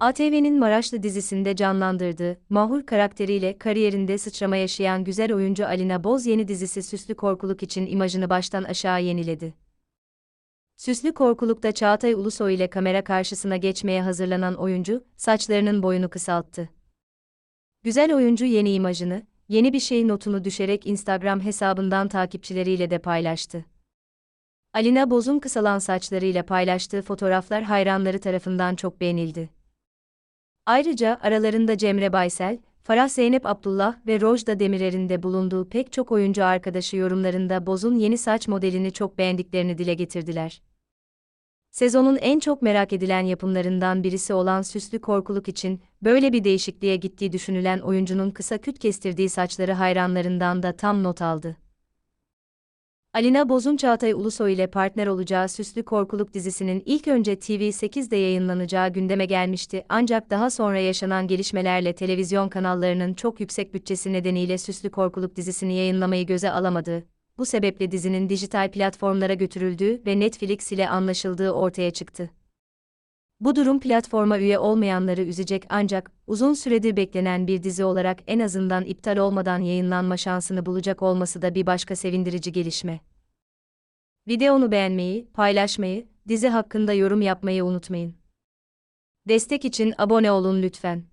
ATV'nin Maraşlı dizisinde canlandırdığı Mahur karakteriyle kariyerinde sıçrama yaşayan güzel oyuncu Alina Boz yeni dizisi Süslü Korkuluk için imajını baştan aşağı yeniledi. Süslü Korkuluk'ta Çağatay Ulusoy ile kamera karşısına geçmeye hazırlanan oyuncu, saçlarının boyunu kısalttı. Güzel oyuncu yeni imajını, yeni bir şey notunu düşerek Instagram hesabından takipçileriyle de paylaştı. Alina Boz'un kısalan saçlarıyla paylaştığı fotoğraflar hayranları tarafından çok beğenildi. Ayrıca aralarında Cemre Baysel, Farah Zeynep Abdullah ve Rojda Demirer'in de bulunduğu pek çok oyuncu arkadaşı yorumlarında Boz'un yeni saç modelini çok beğendiklerini dile getirdiler. Sezonun en çok merak edilen yapımlarından birisi olan Süslü Korkuluk için böyle bir değişikliğe gittiği düşünülen oyuncunun kısa küt kestirdiği saçları hayranlarından da tam not aldı. Alina Boz'un Çağatay Ulusoy ile partner olacağı Süslü Korkuluk dizisinin ilk önce TV8'de yayınlanacağı gündeme gelmişti ancak daha sonra yaşanan gelişmelerle televizyon kanallarının çok yüksek bütçesi nedeniyle Süslü Korkuluk dizisini yayınlamayı göze alamadı. Bu sebeple dizinin dijital platformlara götürüldüğü ve Netflix ile anlaşıldığı ortaya çıktı. Bu durum platforma üye olmayanları üzecek ancak uzun süredir beklenen bir dizi olarak en azından iptal olmadan yayınlanma şansını bulacak olması da bir başka sevindirici gelişme. Videonu beğenmeyi, paylaşmayı, dizi hakkında yorum yapmayı unutmayın. Destek için abone olun lütfen.